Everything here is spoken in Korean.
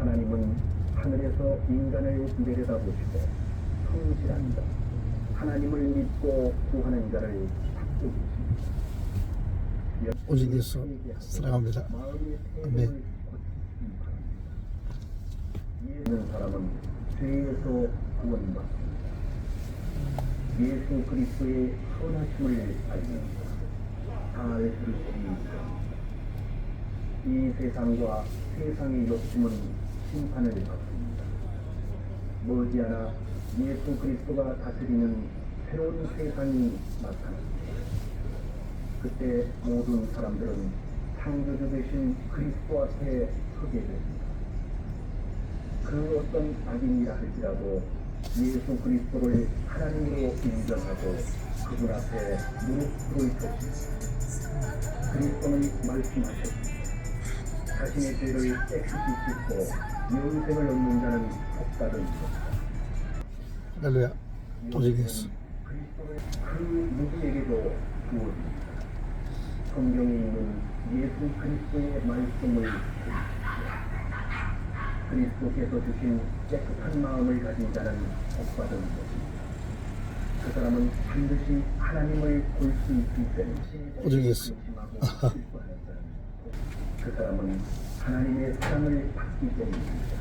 하나님은 하늘에서 인간을 내려다보시고 성실한 자, 하나님을 믿고 구하는 자를 찾고 계십니다. 오직 예수 사랑합니다. 아멘. 예수는 사람은 죄에서 구원받습니다. 예수 그리스도의 선하심을 알면서 잘 들으시니 이 세상과 세상의 욕심은 심판을 받습니다. 머지않아 예수 그리스도가 다스리는 새로운 세상이 나타납니다. 그때 모든 사람들은 창조주 되신 그리스도 앞에 서게 됩니다. 그 어떤 악인이라 할지라도 예수 그리스도를 하나님으로 인정하고 그분 앞에 무릎 꿇으셨습니다. 그리스도는 말씀하셨습니다. 자신의 죄를 씻고 영생을 얻는 자는 복받은 것. 할렐루야. 그리스도를 그 누구에게도 주어집니다. 성경에 있는 예수 그리스도의 말씀을. 그리스도께서 주신 깨끗한 마음을 가진 자는 복받은 것입니다. 그 사람은 반드시 하나님을 볼 수 있기 때문에 예수. 근심하고 슬퍼하는 사람은 그 사람은 하나님의 사랑을 받기 때문입니다.